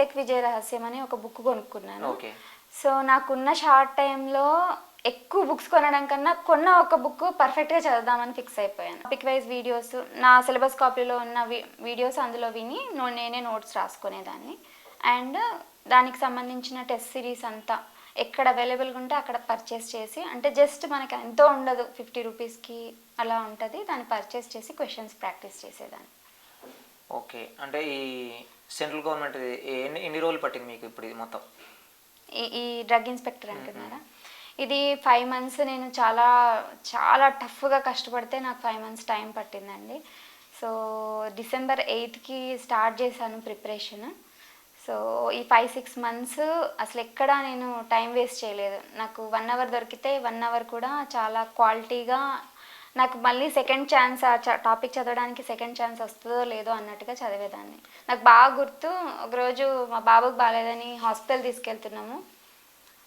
Tech విజయ రహస్యం అని ఒక బుక్ కొనుక్కున్నాను. ఓకే. సో నాకున్న షార్ట్ టైంలో ఎక్కువ బుక్స్ కొనడం కన్నా కొన్న ఒక బుక్ పర్ఫెక్ట్గా చదువుదామని ఫిక్స్ అయిపోయాను. టాపిక్ వైజ్ వీడియోస్ నా సిలబస్ కాపీలో ఉన్న వీడియోస్ అందులో విని నేనే నోట్స్ రాసుకునేదాన్ని. అండ్ దానికి సంబంధించిన టెస్ట్ సిరీస్ అంతా ఎక్కడ అవైలబుల్గా ఉంటే అక్కడ పర్చేస్ చేసి అంటే జస్ట్ మనకి ఎంతో ఉండదు ఫిఫ్టీ రూపీస్కి అలా ఉంటుంది దాన్ని పర్చేస్ చేసి క్వశ్చన్స్ ప్రాక్టీస్ చేసేదాన్ని. ఓకే. అంటే ఈ సెంట్రల్ గవర్నమెంట్ ఎన్ని ఎన్ని రోజులు పట్టింది మీకు ఇప్పుడు ఇది మొత్తం? ఈ ఈ డ్రగ్ ఇన్స్పెక్టర్ అంటున్నారా? ఇది ఫైవ్ మంత్స్ నేను చాలా చాలా టఫ్గా కష్టపడితే నాకు ఫైవ్ మంత్స్ టైం పట్టిందండి. సో డిసెంబర్ ఎయిత్కి స్టార్ట్ చేశాను ప్రిపరేషన్. సో ఈ ఫైవ్ సిక్స్ మంత్స్ అసలు ఎక్కడ నేను టైం వేస్ట్ చేయలేదు. నాకు వన్ అవర్ దొరికితే వన్ అవర్ కూడా చాలా క్వాలిటీగా నాకు మళ్ళీ సెకండ్ ఛాన్స్ ఆ టాపిక్ చదవడానికి సెకండ్ ఛాన్స్ వస్తుందో లేదో అన్నట్టుగా చదివేదాన్ని. నాకు బాగా గుర్తు ఒకరోజు మా బాబుకి బాగాలేదని హాస్పిటల్ తీసుకెళ్తున్నాము.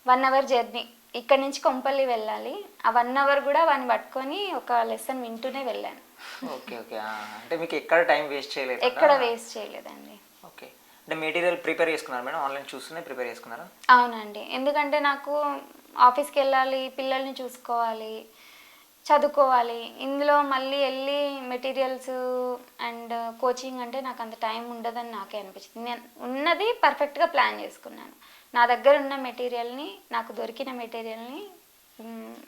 వన్ అవర్ జర్నీ ఇక్కడ నుంచి కొంపల్లి వెళ్ళాలి. ఆ వన్ అవర్ కూడా వాడిని పట్టుకొని ఒక లెసన్ వింటూనే వెళ్ళాను. Okay okay. అంటే మీకు ఎక్కడ టైం వేస్ట్ చేయలేదు? ఎక్కడ వేస్ట్ చేయలేదండి. ఓకే. అంటే మెటీరియల్ ప్రిపేర్ చేసుకున్నారు మేడం? ఆన్లైన్ చూస్తూనే ప్రిపేర్ చేసుకున్నారా? అవునండి. ఎందుకంటే నాకు ఆఫీస్కి వెళ్ళాలి పిల్లల్ని చూసుకోవాలి చదువుకోవాలి. ఇందులో మళ్ళీ వెళ్ళి మెటీరియల్స్ అండ్ కోచింగ్ అంటే నాకు అంత టైం ఉండదని నాకే అనిపించింది. నేను ఉన్నది పర్ఫెక్ట్గా ప్లాన్ చేసుకున్నాను. నా దగ్గర ఉన్న మెటీరియల్ని నాకు దొరికిన మెటీరియల్ని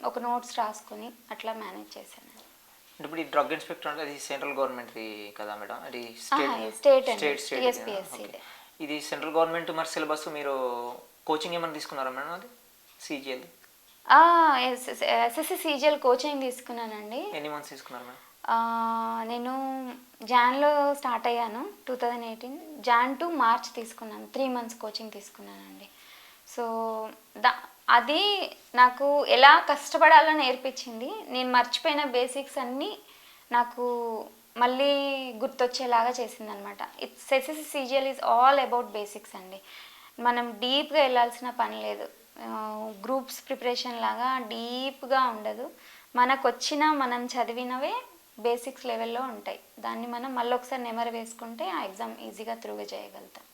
ఒక నోట్స్ రాసుకొని అట్లా మేనేజ్ చేశాను. ఇప్పుడు ఈ డ్రగ్ ఇన్స్పెక్టర్ అంటే అది సెంట్రల్ గవర్నమెంట్ది కదా మేడం? అది. State state. ఇది సెంట్రల్ గవర్నమెంట్ మరి సిలబస్ మీరు కోచింగ్ ఏమైనా తీసుకున్నారా మేడం అది? సిజిఎల్ ఎస్ఎస్సి సీజిఎల్ కోచింగ్ తీసుకున్నానండి. ఎన్ని మంత్స్ తీసుకున్నారు మేడం ఆ, నేను జాన్లో స్టార్ట్ అయ్యాను two thousand eighteen Jan to March తీసుకున్నాను త్రీ మంత్స్ కోచింగ్ తీసుకున్నానండి. సో దా అది నాకు ఎలా కష్టపడాలో నేర్పించింది. నేను మర్చిపోయిన బేసిక్స్ అన్నీ నాకు మళ్ళీ గుర్తొచ్చేలాగా చేసింది అనమాట it's SSC CGL is all about basics అండి. మనం డీప్గా వెళ్ళాల్సిన పని లేదు. గ్రూప్స్ ప్రిపరేషన్ లాగా డీప్గా ఉండదు. మనకు వచ్చిన మనం చదివినవే బేసిక్స్ లెవెల్లో ఉంటాయి. దాన్ని మనం మళ్ళీ ఒకసారి నెమరు వేసుకుంటే ఆ ఎగ్జామ్ ఈజీగా త్రూగా చేయగలుగుతాం.